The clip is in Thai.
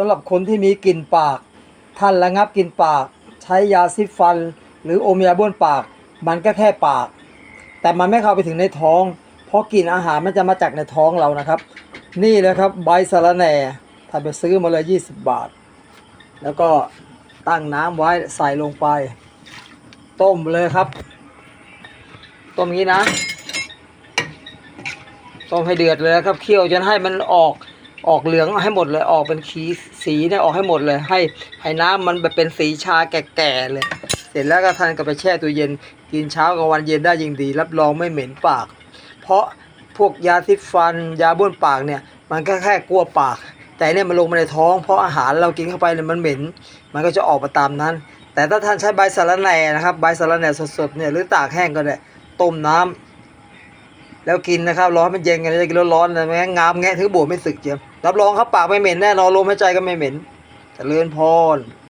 สำหรับคนที่มีกลิ่นปาก ท่านระงับกลิ่นปาก ใช้ยาซิฟัน หรืออมยาบ้วนปาก มันก็แค่ปาก แต่มันไม่เข้าไปถึงในท้อง เพราะกลิ่นอาหารมันจะมาจากในท้องเรานะครับ นี่เลยครับใบสะระแหน่ท่านไปซื้อมาเลย20 บาท แล้วก็ตั้งน้ำไว้ใส่ลงไป ต้มเลยครับ ต้มอย่างนี้นะต้มให้เดือดเลยครับเคี่ยวจนให้มันออก ออกเหลืองให้หมดเลยออกเป็นขีสีเนี่ยออกให้หมดเลย ให้ให้น้ำมันแบบเป็นสีชาแก่ๆเลย เสร็จแล้วก็ทานก็ไปแช่ตู้เย็น กินเช้ากลางวันเย็นได้ยิ่งดี รับรองไม่เหม็นปาก เพราะพวกยาซิฟันยาบ้วนปากเนี่ย มันก็แค่กลัวปาก แต่เนี่ยมันลงมาในท้อง เพราะอาหารเรากินเข้าไปเนี่ยมันเหม็น มันก็จะออกมาตามนั้น แต่ถ้าท่านใช้ใบสะระแหน่นะครับใบสะระแหน่สดๆเนี่ยหรือตากแห้งก็ได้ต้มน้ำแล้วกินนะครับร้อนมันเย็นกันจะกินร้อนๆนะแม่งงามแงะถือบวชไม่สึกเจียม รับรองครับปากไม่เหม็นแน่นอนลมหายใจก็ไม่เหม็นเจริญพร